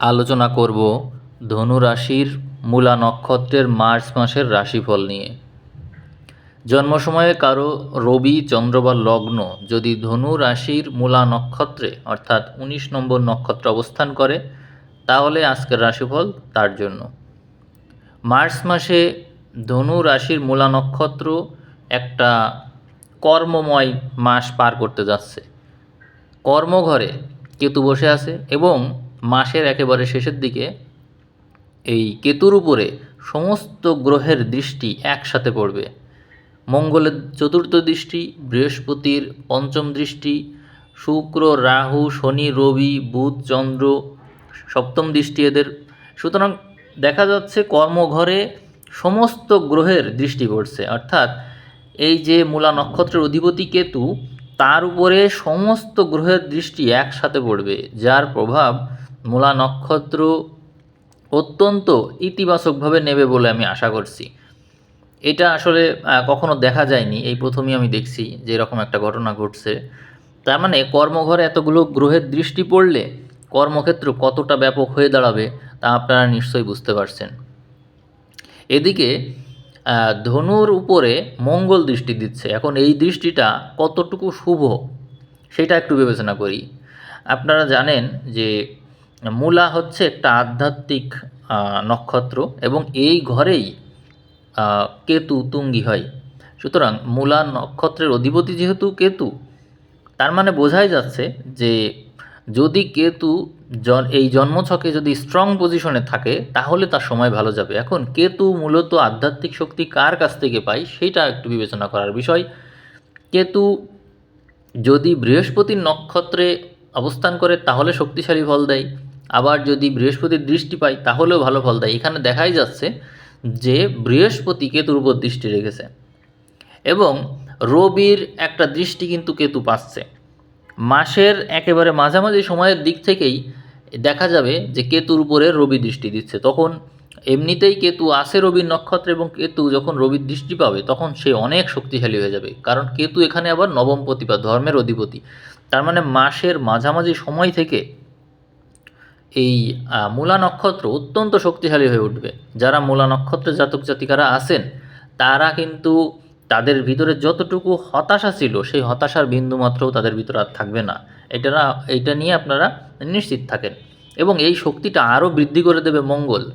আলোচনা করব ধনু রাশির মূলা নক্ষত্রের মার্চ মাসের রাশিফল নিয়ে। জন্ম সময়ে কারও রবি, চন্দ্র বা লগ্ন যদি ধনু রাশির মূলা নক্ষত্রে অর্থাৎ উনিশ নম্বর নক্ষত্র অবস্থান করে, তাহলে আজকের রাশিফল তার জন্য। মার্চ মাসে ধনু রাশির মূলা নক্ষত্র একটা কর্মময় মাস পার করতে যাচ্ছে। কর্মঘরে কেতু বসে আছে এবং মাসের একেবারে শেষের দিকে এই কেতুর উপরে সমস্ত গ্রহের দৃষ্টি একসাথে পড়বে। মঙ্গলের চতুর্থ দৃষ্টি, বৃহস্পতির পঞ্চম দৃষ্টি, শুক্র, রাহু, শনি, রবি, বুধ, চন্দ্র, সপ্তম দৃষ্টি এদের। সুতরাং দেখা যাচ্ছে কর্মঘরে সমস্ত গ্রহের দৃষ্টি পড়ছে। অর্থাৎ এই যে মূলা নক্ষত্রের অধিপতি কেতু, তার উপরে সমস্ত গ্রহের দৃষ্টি একসাথে পড়বে, যার প্রভাব মূলা নক্ষত্র অত্যন্ত ইতিবাচকভাবে নেবে বলে আমি আশা করছি। এটা আসলে কখনো দেখা যায়নি। এই প্রথমেই আমি দেখছি যে এরকম একটা ঘটনা ঘটছে। তার মানে কর্মঘরে এতগুলো গ্রহের দৃষ্টি পড়লে কর্মক্ষেত্র কতটা ব্যাপক হয়ে দাঁড়াবে তা আপনারা নিশ্চয়ই বুঝতে পারছেন। এদিকে ধনুর উপরে মঙ্গল দৃষ্টি দিচ্ছে। এখন এই দৃষ্টিটা কতটুকু শুভ, সেটা একটু বিবেচনা করি। আপনারা জানেন যে মূলা হচ্ছে একটা আধ্যাত্মিক নক্ষত্র এবং এই ঘরেই কেতু তুঙ্গি হয়। সুতরাং মূলা নক্ষত্রের অধিপতি যেহেতু কেতু, তার মানে বোঝাই যাচ্ছে যে যদি কেতু এই জন্মছকে যদি স্ট্রং পজিশনে থাকে, তাহলে তার সময় ভালো যাবে। এখন কেতু মূলত আধ্যাত্মিক শক্তি কার কাছ থেকে পায় সেটা একটু বিবেচনা করার বিষয়। কেতু যদি বৃহস্পতির নক্ষত্রে অবস্থান করে, তাহলে শক্তিশালী ফল দেয়। আবার যদি বৃহস্পতির দৃষ্টি পাই তাহলেও ভালো ফল দেয়। এখানে দেখাই যাচ্ছে যে বৃহস্পতি কেতুর উপর দৃষ্টি রেখেছে এবং রবির একটা দৃষ্টি কিন্তু কেতু পাচ্ছে। মাসের একেবারে মাঝামাঝি সময়ের দিক থেকেই দেখা যাবে যে কেতুর উপরে রবি দৃষ্টি দিচ্ছে। তখন এমনিতেই কেতু আসে রবির নক্ষত্রে এবং কেতু যখন রবির দৃষ্টি পাবে, তখন সে অনেক শক্তিশালী হয়ে যাবে। কারণ কেতু এখানে আবার নবম প্রতিপা ধর্মের অধিপতি। তার মানে মাসের মাঝামাঝি সময় থেকে এই মূলা নক্ষত্র অত্যন্ত শক্তিশালী হয়ে উঠবে। যারা মূলা নক্ষত্রের জাতক জাতিকারা আছেন, তারা কিন্তু তাদের ভিতরে যতটুকু হতাশা ছিল, সেই হতাশার বিন্দুমাত্রও তাদের ভিতরে আর থাকবে না। এটা এইটা নিয়ে আপনারা নিশ্চিত থাকেন। এবং এই শক্তিটা আরও বৃদ্ধি করে দেবে মঙ্গল।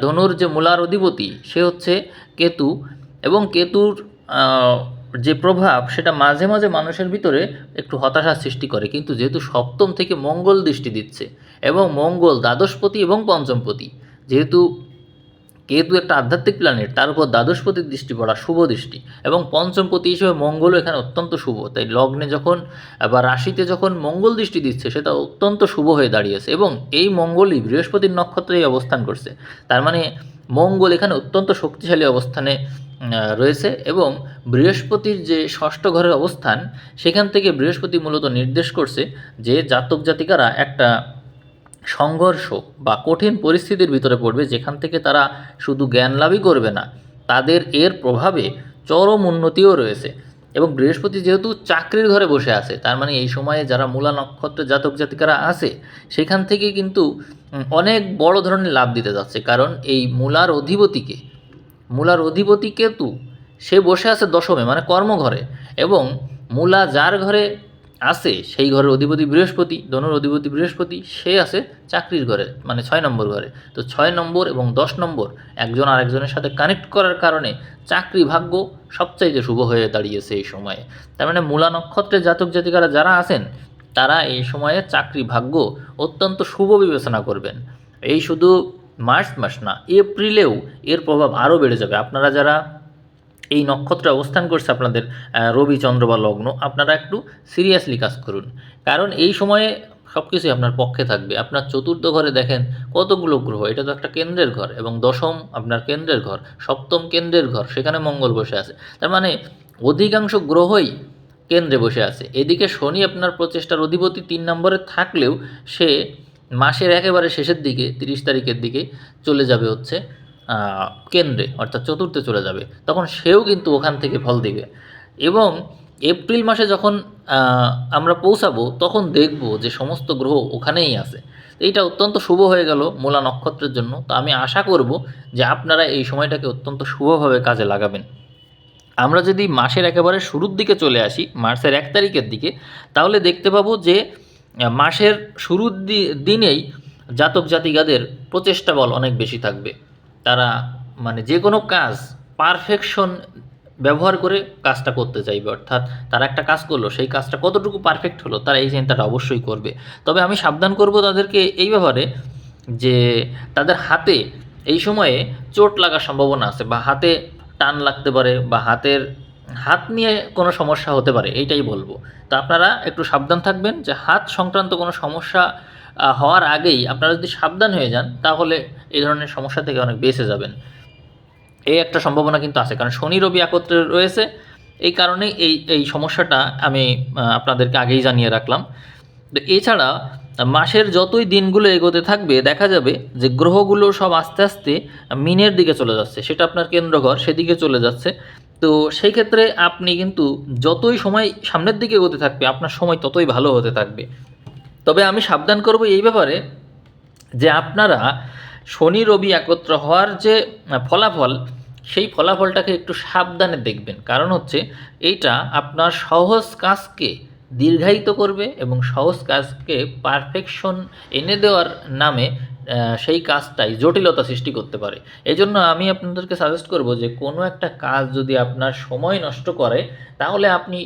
ধনুর যে মূলার অধিপতি, সে হচ্ছে কেতু। এবং কেতুর যে প্রভাব সেটা মাঝে মাঝে মানুষের ভিতরে একটু হতাশার সৃষ্টি করে। কিন্তু যেহেতু সপ্তম থেকে মঙ্গল দৃষ্টি দিচ্ছে এবং মঙ্গল দ্বাদশপতি এবং পঞ্চমপতি, যেহেতু কেতু একটা আধ্যাত্মিক প্ল্যানেট তার উপর দ্বাদশপতির দৃষ্টি পড়া শুভ দৃষ্টি এবং পঞ্চমপতি হিসেবে মঙ্গলও এখানে অত্যন্ত শুভ। তাই লগ্নে যখন বা রাশিতে যখন মঙ্গল দৃষ্টি দিচ্ছে, সেটা অত্যন্ত শুভ হয়ে দাঁড়িয়েছে এবং এই মঙ্গলই বৃহস্পতির নক্ষত্রেই অবস্থান করছে। তার মানে মঙ্গল এখানে অত্যন্ত শক্তিশালী অবস্থানে রয়েছে এবং বৃহস্পতির যে ষষ্ঠ ঘরের অবস্থান, সেখান থেকে বৃহস্পতি মূলত নির্দেশ করছে যে জাতক জাতিকারা একটা সংঘর্ষ বা কঠিন পরিস্থিতির ভিতরে পড়বে যেখান থেকে তারা শুধু জ্ঞান লাভই করবে না, তাদের এর প্রভাবে চরম উন্নতিও রয়েছে। এবং বৃহস্পতি যেহেতু চাকরির ঘরে বসে আছে, তার মানে এই সময়ে যারা মূলা নক্ষত্র জাতক জাতিকারা আছে, সেখান থেকে কিন্তু অনেক বড় ধরনের লাভ দিতে যাচ্ছে। কারণ এই মূলার অধিপতিকে, মূলার অধিপতি কেতু, সে বসে আছে দশমে মানে কর্মঘরে। এবং মূলা যার ঘরে আছে, সেই ঘরের অধিপতি বৃহস্পতি, ধনুর অধিপতি বৃহস্পতি, সে আছে চাকরির ঘরে মানে ছয় নম্বর ঘরে। তো ছয় নম্বর এবং দশ নম্বর একজন আরেকজনের সাথে কানেক্ট করার কারণে চাকরি ভাগ্য সবচাইতে শুভ হয়ে দাঁড়িয়েছে এই সময়ে। তার মানে মূলা নক্ষত্রের জাতক জাতিকারা যারা আছেন, তারা এই সময়ে চাকরি ভাগ্য অত্যন্ত শুভ বিবেচনা করবেন। এই শুধু মার্চ মাস না, এপ্রিলেও এর প্রভাব আরও বেড়ে যাবে। আপনারা যারা এই নক্ষত্রে অবস্থান করছে আপনাদের আহ, রবি চন্দ্র বা লগ্ন আপনারা একটু সিরিয়াসলি কাজ করুন। কারণ এই সময়ে সব কিছুই আপনার পক্ষে থাকবে। আপনার চতুর্থ ঘরে দেখেন কতগুলো গ্রহ এটা তো একটা কেন্দ্রের ঘর এবং দশম আপনার কেন্দ্রের ঘর সপ্তম কেন্দ্রের ঘর সেখানে মঙ্গল বসে আছে। তার মানে অধিকাংশ গ্রহই কেন্দ্রে বসে আছে। এদিকে শনি আপনার প্রচেষ্টার অধিপতি তিন নম্বরে থাকলেও সে মাসের একেবারে শেষের দিকে তিরিশ তারিখের দিকে চলে যাবে হচ্ছে। কেন্দ্রে, অর্থাৎ চতুর্থে চলে যাবে, তখন সেও কিন্তু ওখান থেকে ফল দিবে। এবং এপ্রিল মাসে যখন আমরা পৌঁছাবো, তখন দেখব যে সমস্ত গ্রহ ওখানেই আছে। এইটা অত্যন্ত শুভ হয়ে গেল মূলা নক্ষত্রের জন্য। তো আমি আশা করব যে আপনারা এই সময়টাকে অত্যন্ত শুভভাবে কাজে লাগাবেন। আমরা যদি মাসের একেবারে শুরুর দিকে চলে আসি মার্চের এক তারিখের দিকে, তাহলে দেখতে পাবো যে মাসের শুরুর দিনেই জাতক জাতিকাদের প্রচেষ্টা বল অনেক বেশি থাকবে। তারা মানে যে কোনো কাজ পারফেকশন ব্যবহার করে কাজটা করতে চাইবে। অর্থাৎ তারা একটা কাজ করল, সেই কাজটা কতটুকু পারফেক্ট হলো, তারা এই চিন্তাটা অবশ্যই করবে। তবে আমি সাবধান করব তাদেরকে এই ব্যাপারে যে তাদের হাতে এই সময়ে চোট লাগার সম্ভাবনা আছে বা হাতে টান লাগতে পারে বা হাতের হাত নিয়ে কোনো সমস্যা হতে পারে, এইটাই বলব। তো আপনারা একটু সাবধান থাকবেন যে হাত সংক্রান্ত কোনো সমস্যা হওয়ার আগেই আপনারা যদি সাবধান হয়ে যান, তাহলে এই ধরনের সমস্যা থেকে অনেক বেঁচে যাবেন। এই একটা সম্ভাবনা কিন্তু আছে, কারণ শনি রবি একত্রে রয়েছে। এই কারণে এই এই সমস্যাটা আমি আপনাদেরকে আগেই জানিয়ে রাখলাম। তো এছাড়া, মাসের যতই দিনগুলো এগোতে থাকবে, দেখা যাবে যে গ্রহগুলো সব আস্তে আস্তে মিনের দিকে চলে যাচ্ছে। সেটা আপনার কেন্দ্রঘর, সেদিকে চলে যাচ্ছে। তো সেই ক্ষেত্রে আপনি কিন্তু যতই সময় সামনের দিকে এগোতে থাকবে, আপনার সময় ততই ভালো হতে থাকবে। তবে আমি সাবধান করব এই ব্যাপারে যে আপনারা শনি রবি একত্র হওয়ার যে ফলাফল, সেই ফলাফলটাকে একটু সাবধানে দেখবেন। কারণ হচ্ছে এইটা আপনার সহজ কাজকে দীর্ঘায়িত করবে এবং সহজ কাজকে পারফেকশন এনে দেওয়ার নামে সেই কাজটাই জটিলতা সৃষ্টি করতে পারে। এই জন্য আমি আপনাদেরকে সাজেস্ট করব যে কোনো একটা কাজ যদি আপনার সময় নষ্ট করে, তাহলে আপনি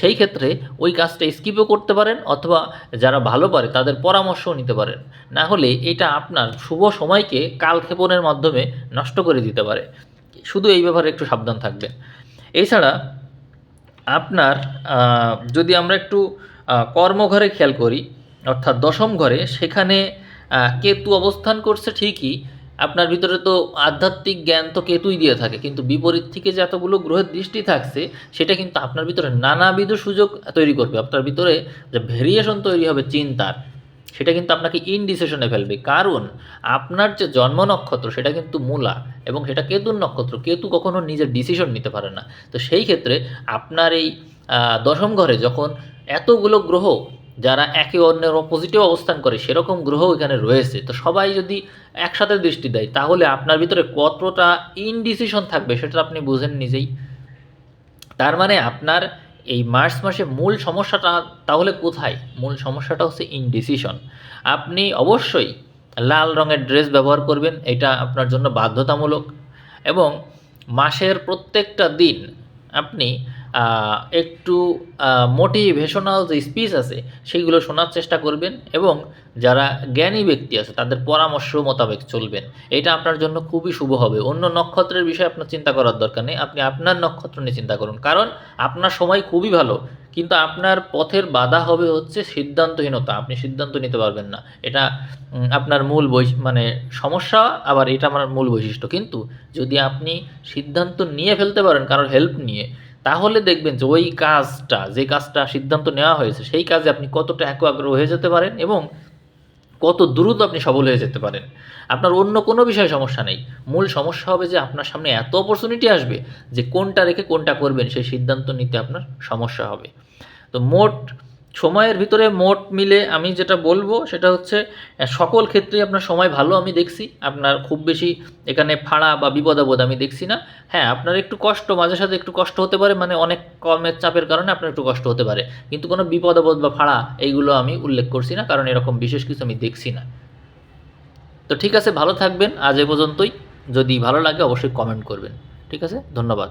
সেই ক্ষেত্রে ওই কাজটা স্কিপও করতে পারেন অথবা যারা ভালো পারে তাদের পরামর্শও নিতে পারেন। না হলে এটা আপনার শুভ সময়কে কালক্ষেপণের মাধ্যমে নষ্ট করে দিতে পারে। শুধু এই ব্যাপারে একটু সাবধান থাকবেন। এছাড়া আপনার যদি আমরা একটু কর্মঘরে খেয়াল করি, অর্থাৎ দশম ঘরে, সেখানে কেতু অবস্থান করছে ঠিকই আপনার ভিতরে তো আধ্যাত্মিক জ্ঞান তো কেতুই দিয়ে থাকে, কিন্তু বিপরীত থেকে যে এতগুলো গ্রহের দৃষ্টি থাকছে, সেটা কিন্তু আপনার ভিতরে নানাবিধ সুযোগ তৈরি করবে। আপনার ভিতরে যে ভেরিয়েশন তৈরি হবে চিন্তার, সেটা কিন্তু আপনাকে ইনডিসিশনে ফেলবে। কারণ আপনার যে জন্ম নক্ষত্র, সেটা কিন্তু মূলা এবং সেটা কেতুর নক্ষত্র। কেতু কখনো নিজের ডিসিশন নিতে পারে না। তো সেই ক্ষেত্রে আপনার এই দশম ঘরে যখন এতগুলো গ্রহ যারা একে অন্যের অপোজিটে অবস্থান করে, সেরকম গ্রহ এখানে রয়েছে। তো সবাই যদি একসাথে দৃষ্টি দেয়, তাহলে আপনার ভিতরে কতটা ইনডিসিশন থাকবে সেটা আপনি বুঝেন নিজেই। তার মানে আপনার এই মার্চ মাসে মূল সমস্যাটা তাহলে কোথায়? মূল সমস্যাটা হচ্ছে ইনডিসিশন আপনি অবশ্যই লাল রঙের ড্রেস ব্যবহার করবেন, এটা আপনার জন্য বাধ্যতামূলক। এবং মাসের প্রত্যেকটা দিন আপনি একটু মোটিভেশনাল যে স্পিচ আছে সেইগুলো শোনার চেষ্টা করবেন এবং যারা জ্ঞানী ব্যক্তি আছে, তাদের পরামর্শ মোতাবেক চলবেন। এটা আপনার জন্য খুবই শুভ হবে। অন্য নক্ষত্রের বিষয়ে আপনার চিন্তা করার দরকার নেই। আপনি আপনার নক্ষত্র নিয়ে চিন্তা করুন। কারণ আপনার সময় খুবই ভালো, কিন্তু আপনার পথের বাধা হবে হচ্ছে সিদ্ধান্তহীনতা। আপনি সিদ্ধান্ত নিতে পারবেন না। এটা আপনার মূল বৈ মানে সমস্যা, আবার এটা আমার মূল বৈশিষ্ট্য। কিন্তু যদি আপনি সিদ্ধান্ত নিয়ে ফেলতে পারেন, কারোর হেল্প নিয়ে তাহলে দেখবেন যে ওই কাজটা, যে কাজটা সিদ্ধান্ত নেওয়া হয়েছে, সেই কাজে আপনি কতটা একাগ্র হয়ে যেতে পারেন এবং কত দ্রুত আপনি সফল হয়ে যেতে পারেন। আপনার অন্য কোনো বিষয়ে সমস্যা নেই। মূল সমস্যা হবে যে আপনার সামনে এত অপরচুনিটি আসবে যে কোনটা রেখে কোনটা করবেন, সেই সিদ্ধান্ত নিতে আপনার সমস্যা হবে। তো মোট সময়ের ভিতরে মোট মিলে আমি যেটা বলব সেটা হচ্ছে সকল ক্ষেত্রেই আপনার সময় ভালো আমি দেখছি। আপনার খুব বেশি এখানে ফাড়া বা বিপদাবোধ আমি দেখছি না। হ্যাঁ আপনার একটু কষ্ট, মাঝে সাথে একটু কষ্ট হতে পারে মানে অনেক কর্মের চাপের কারণে আপনার একটু কষ্ট হতে পারে। কিন্তু কোনো বিপদাবোধ বা ফাড়া এইগুলো আমি উল্লেখ করছি না, কারণ এরকম বিশেষ কিছু আমি দেখছি না। তো ঠিক আছে, ভালো থাকবেন। আজ এ পর্যন্তই। যদি ভালো লাগে অবশ্যই কমেন্ট করবেন। ঠিক আছে? ধন্যবাদ।